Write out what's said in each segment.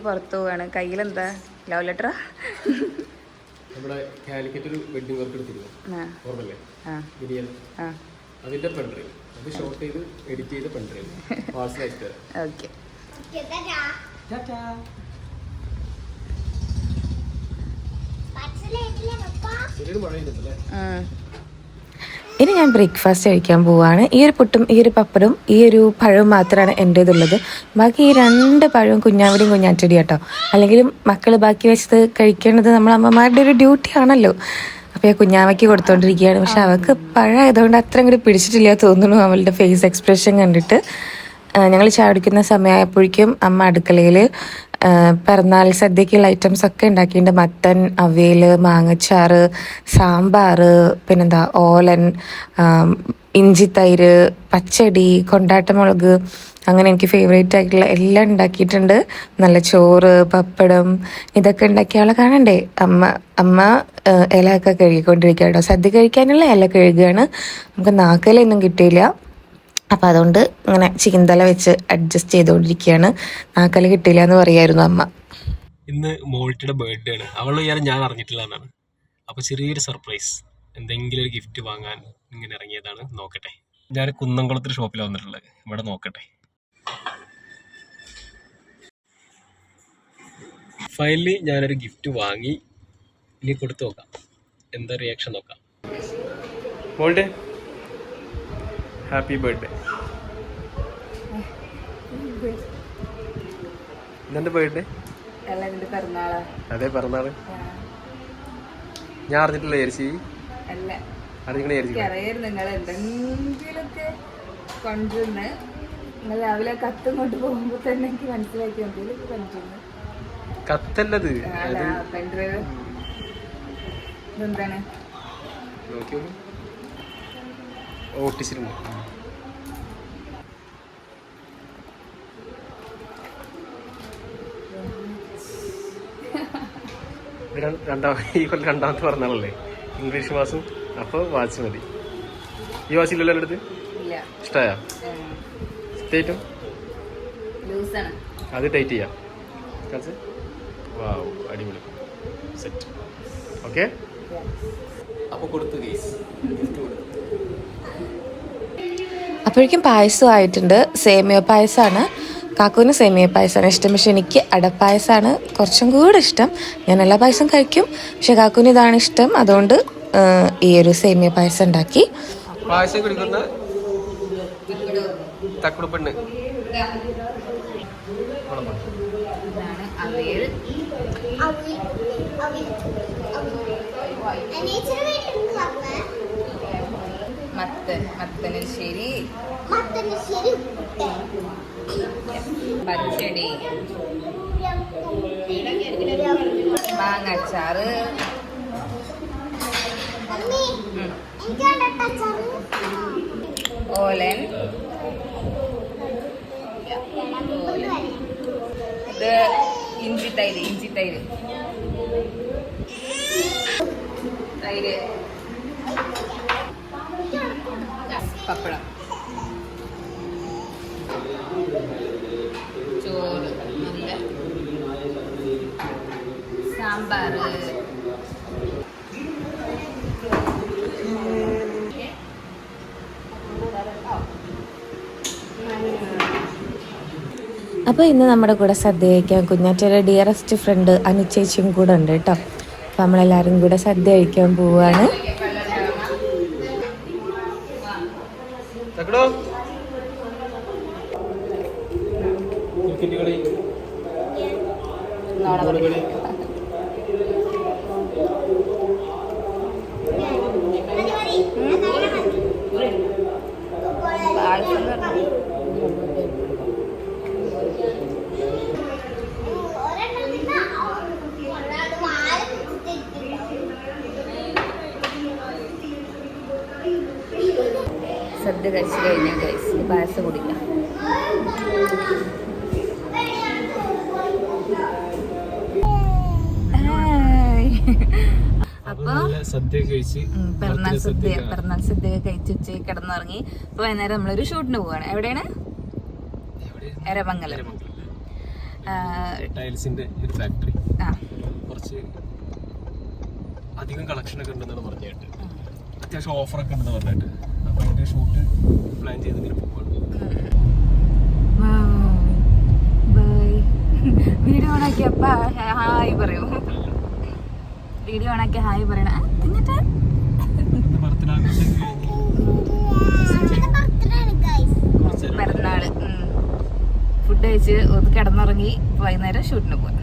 പുറത്തു പോവാണ്. കയ്യിലെന്താ? ലവ് ലെറ്ററാ നമ്മുടെ കാലിക്കറ്റ് ഒരു വെഡിങ് വർക്ക് എടുത്തിരുന്നു. ആ. ഓർമ്മല്ലേ ആ. ബിരിയാണി ആ. അതിന്റെ പെൺഡ്രൈവ് അത് ഷോർട്ട് ചെയ്ത് എഡിറ്റ് ചെയ്ത പെൺഡ്രൈവ് പാഴ്സൽ അയച്ചു തരാം. ഓക്കെ ചെറിയൊരു മഴ ചെയ്തിട്ടല്ലേ ഇനി ഞാൻ ബ്രേക്ക്ഫാസ്റ്റ് കഴിക്കാൻ പോവുകയാണ് ഈ ഒരു പുട്ടും ഈ ഒരു പപ്പടും ഈ ഒരു പഴവും മാത്രമാണ് എന്റേതുള്ളത് ബാക്കി ഈ രണ്ട് പഴവും കുഞ്ഞാവിടെയും കുഞ്ഞാറ്റടി കേട്ടോ അല്ലെങ്കിൽ മക്കൾ ബാക്കി വെച്ചത് കഴിക്കേണ്ടത് നമ്മൾ അമ്മമാരുടെ ഒരു ഡ്യൂട്ടി ആണല്ലോ. അപ്പോൾ ഞാൻ കുഞ്ഞാമയ്ക്ക് കൊടുത്തോണ്ടിരിക്കുകയാണ്. പക്ഷെ അവൾക്ക് പഴമായതുകൊണ്ട് അത്ര അങ്ങോട്ട് പിടിച്ചിട്ടില്ല തോന്നുന്നു അവളുടെ ഫേസ് എക്സ്പ്രഷൻ കണ്ടിട്ട്. ഞങ്ങൾ ചാടിക്കുന്ന സമയമായപ്പോഴേക്കും അമ്മ അടുക്കളയിൽ പിറന്നാൾ സദ്യക്കുള്ള ഐറ്റംസ് ഒക്കെ ഉണ്ടാക്കിയിട്ടുണ്ട്. മത്തൻ അവിയൽ മാങ്ങച്ചാറ് സാമ്പാർ പിന്നെന്താ ഓലൻ ഇഞ്ചി ഇഞ്ചിത്തൈര് പച്ചടി കൊണ്ടാട്ടമുളക് അങ്ങനെ എനിക്ക് ഫേവറേറ്റ് ആയിട്ടുള്ള എല്ലാം ഉണ്ടാക്കിയിട്ടുണ്ട്. നല്ല ചോറ് പപ്പടം ഇതൊക്കെ ഉണ്ടാക്കിയ ആളെ കാണണ്ടേ? അമ്മ അമ്മ ഇലയൊക്കെ കഴുകിക്കൊണ്ടിരിക്കുക കേട്ടോ സദ്യ കഴിക്കാനുള്ള ഇല കഴുകുകയാണ്. നമുക്ക് നാക്കലൊന്നും കിട്ടിയില്ല. അപ്പം അതുകൊണ്ട് ഇങ്ങനെ ചിക്കൻ തല വെച്ച് അഡ്ജസ്റ്റ് ചെയ്തുകൊണ്ടിരിക്കുകയാണ്. നാക്കൽ കിട്ടില്ല എന്ന് പറയായിരുന്നു അമ്മ. ഇന്ന് മോൾട്ടിയുടെ ബർത്ത്ഡേ ആണ്. അവൾ വിചാരം ഞാൻ അറിഞ്ഞിട്ടില്ല എന്നാണ്. അപ്പോൾ ചെറിയൊരു സർപ്രൈസ് എന്തെങ്കിലും ഒരു ഗിഫ്റ്റ് വാങ്ങാൻ ഇങ്ങനെ ഇറങ്ങിയതാണ്. നോക്കട്ടെ. ഞാൻ കുന്നംകുളത്തൊരു ഷോപ്പിൽ വന്നിട്ടുള്ളത്. ഇവിടെ നോക്കട്ടെ. ഫൈനലി ഞാനൊരു ഗിഫ്റ്റ് വാങ്ങി. ഇനി കൊടുത്തു നോക്കാം. എന്താ റിയാക്ഷൻ നോക്കാം. മോൾഡേ ഹാപ്പി ബർത്ത്ഡേ ഇന്നെന്റെ ബർത്ത്ഡേ അതെ പിറന്നാൾ. ഞാൻ അറിഞ്ഞിട്ടില്ല ചേച്ചി. അറിഞ്ഞിക്കണേ ചേച്ചി. രാവിലെ കത്ത് കൊണ്ട് പോകുമ്പോൾ തന്നെ എനിക്ക് മനസ്സിലാക്കി കത്തല്ലത്. ഓട്ടിച്ചിട്ടുണ്ട് രണ്ടാം ഈ കൊല്ലം രണ്ടാമത്തെ പറഞ്ഞാളല്ലേ ഇംഗ്ലീഷ് മാസം. അപ്പോൾ വാച്ച് മതി. ഈ വാച്ച് ഇല്ലല്ലോ അടുത്ത് ഇല്ല. ഇഷ്ടമായ സ്റ്റേറ്റും അത് ടൈറ്റ് ചെയ്യാം. വാവ് അടിപൊളി. സെറ്റ് ഓക്കെ അപ്പോൾ കൊടുത്തു ഗേസ് ഗിഫ്റ്റ് കൊടുത്തു. അപ്പോഴേക്കും പായസം ആയിട്ടുണ്ട് സേമിയ പായസമാണ് കാക്കൂന് സേമിയ പായസമാണ് ഇഷ്ടം പക്ഷെ എനിക്ക് അടപ്പായസമാണ് കുറച്ചും കൂടെ ഇഷ്ടം ഞാൻ എല്ലാ പായസം കഴിക്കും പക്ഷെ കാക്കൂന് ഇതാണ് ഇഷ്ടം അതുകൊണ്ട് ഈ ഒരു സേമിയ പായസം ഉണ്ടാക്കി പായസം കുടിക്കുന്ന മത്തൻ മത്തന് ശരി പച്ചടി. മാങ്ങച്ചാറ് ഓലൻ. ഇത് ഇഞ്ചി തൈര് ഇഞ്ചി തൈര്. തൈര്. പപ്പടം ചോറ് നല്ല സാമ്പാർ അപ്പോൾ ഇന്ന് നമ്മുടെ കൂടെ സദ്യ കഴിക്കാൻ കുഞ്ഞാറ്റയുടെ ഡിയറസ്റ്റ് ഫ്രണ്ട് അനുചേച്ചിയും കൂടെ ഉണ്ട് കേട്ടോ. അപ്പോൾ നമ്മളെല്ലാവരും കൂടെ സദ്യ കഴിക്കാൻ പോവുകയാണ്. ക്രിക്കറ്റ് കളി ഫുട്ബോൾ കളി സദ്യ കഴിച്ചു കഴിഞ്ഞാൽ കഴിച്ച് പായസം കുടിക്കാം. പിറന്നാൾ സദ്യ പിറന്നാൾ സദ്യ ഒക്കെ കഴിച്ച് ഉച്ചയ്ക്ക് കിടന്നുറങ്ങി. അപ്പൊ വൈകുന്നേരം നമ്മളൊരു ഷൂട്ടിന് പോവാണ്. എവിടെയാണ്? എരമംഗലം. ടൈൽസിന്റെ ഒരു ഫാക്ടറി. കുറച്ച് അധികം കളക്ഷൻ ഒക്കെ ഉണ്ടെന്നാണ് പറഞ്ഞിട്ട് അത്യാവശ്യം ഓഫർ ഓഫറൊക്കെ ഉണ്ടെന്ന് പറഞ്ഞിട്ട് അപ്പൊ അതിന്റെ ഷൂട്ട് പ്ലാൻ ചെയ്ത് ഇങ്ങനെ പോവാണ്. വീഡിയോ ഓണാക്കിയപ്പ ഹായ് പറയൂ. വീഡിയോ ഓണാക്കി ഹായ് പറയണ. എന്നിട്ട് പിറന്നാൾ. ഫുഡ് കഴിച്ച് ഒന്ന് കിടന്നുറങ്ങി വൈകുന്നേരം ഷൂട്ടിന് പോവാം.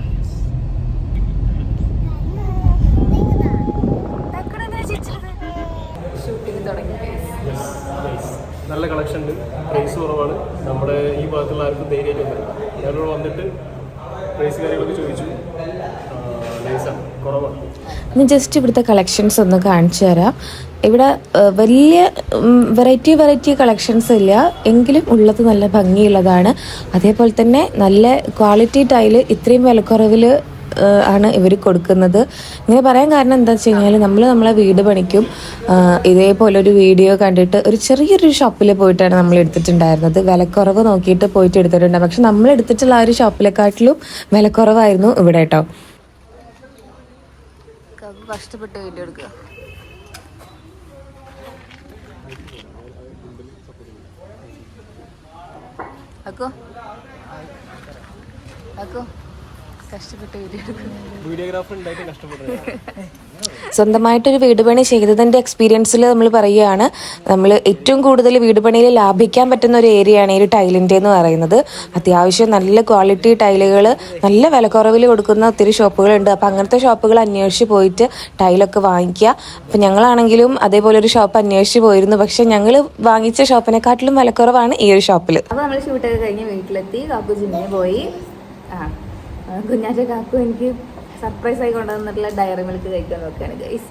നല്ല കളക്ഷൻ ഉണ്ട്. പ്രൈസ് കുറവാണ്. നമ്മുടെ ഈ ഭാഗത്തുള്ള ആർക്കും ധൈര്യമായിട്ട് വന്നില്ല ഞാനിവിടെ വന്നിട്ട് പ്രൈസ് കാര്യങ്ങളൊക്കെ ചോദിച്ചു. ഞാൻ ജസ്റ്റ് ഇവിടുത്തെ കളക്ഷൻസ് ഒന്ന് കാണിച്ചു തരാം. ഇവിടെ വലിയ വെറൈറ്റി വെറൈറ്റി കളക്ഷൻസ് ഇല്ല. എങ്കിലും ഉള്ളത് നല്ല ഭംഗിയുള്ളതാണ്. അതേപോലെ തന്നെ നല്ല ക്വാളിറ്റി ടൈൽ ഇത്രയും വിലക്കുറവിൽ ആണ് ഇവർ കൊടുക്കുന്നത്. ഇങ്ങനെ പറയാൻ കാരണം എന്താ വെച്ച് കഴിഞ്ഞാൽ നമ്മൾ നമ്മളെ വീട് പണിക്കും. ഇതേപോലെ ഒരു വീഡിയോ കണ്ടിട്ട് ഒരു ചെറിയൊരു ഷോപ്പിൽ പോയിട്ടാണ് നമ്മൾ എടുത്തിട്ടുണ്ടായിരുന്നത്. വിലക്കുറവ് നോക്കിയിട്ട് പോയിട്ട് എടുത്തിട്ടുണ്ട്. പക്ഷെ നമ്മൾ എടുത്തിട്ടുള്ള ആ ഒരു ഷോപ്പിലെക്കാട്ടിലും വിലക്കുറവായിരുന്നു ഇവിടെ കേട്ടോ കഷ്ടപ്പെട്ട് വീഡിയോ എടുക്കുക. അക്കോ. അക്കോ. കഷ്ടപ്പെട്ട് വീഡിയോ വീഡിയോഗ്രാഫർ ഉണ്ടായിട്ട് സ്വന്തമായിട്ടൊരു വീട് പണി ചെയ്തതിന്റെ എക്സ്പീരിയൻസിൽ നമ്മൾ പറയുകയാണ് നമ്മൾ ഏറ്റവും കൂടുതൽ വീട് പണിയിൽ ലാഭിക്കാൻ പറ്റുന്ന ഒരു ഏരിയയാണ് ഈ ഒരു ടൈലിന്റെ എന്ന് പറയുന്നത്. അത്യാവശ്യം നല്ല ക്വാളിറ്റി ടൈലുകൾ നല്ല വിലക്കുറവിൽ കൊടുക്കുന്ന ഒത്തിരി ഷോപ്പുകളുണ്ട്. അപ്പോൾ അങ്ങനത്തെ ഷോപ്പുകൾ അന്വേഷിച്ച് പോയിട്ട് ടൈലൊക്കെ വാങ്ങിക്കുക. അപ്പോൾ ഞങ്ങളാണെങ്കിലും അതേപോലെ ഒരു ഷോപ്പ് അന്വേഷിച്ച് പോയിരുന്നു. പക്ഷേ ഞങ്ങൾ വാങ്ങിച്ച ഷോപ്പിനെക്കാട്ടിലും വിലക്കുറവാണ് ഈ ഒരു ഷോപ്പിൽ അപ്പോൾ നമ്മൾ ഷൂട്ടൊക്കെ കഴിഞ്ഞ് വീട്ടിലെത്തി. കാക്കു പോയി. ആ, കുഞ്ഞാറ്റ കാക്കു എനിക്ക് സർപ്രൈസ് ആയി കൊണ്ടുവന്നിട്ടുള്ള ഡയറി മിൽക്ക് കഴിക്കാൻ നോക്കുകയാണ് ഗൈസ്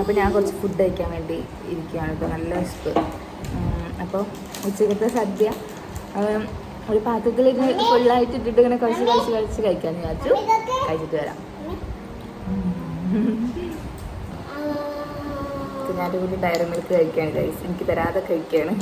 അപ്പോൾ ഞാൻ കുറച്ച് ഫുഡ് കഴിക്കാൻ വേണ്ടി ഇരിക്കുകയാണ് ഇപ്പോൾ നല്ല വിശപ്പ്. അപ്പോൾ ഉച്ചക്കത്തെ സദ്യ ഒരു പാത്രത്തിൽ ഇങ്ങനെ ഫുള്ളായിട്ട് ഇട്ടിട്ട് ഇങ്ങനെ കഴിച്ച് കഴിച്ച് കഴിച്ച് കഴിക്കാമെന്ന് വിചാരിച്ചു. കഴിച്ചിട്ട് വരാം. കുഞ്ഞാറ്റ കൂടി ഡയറി മിൽക്ക് കഴിക്കുകയാണ് ഗൈസ് എനിക്ക് തരാതെ കഴിക്കുകയാണ്.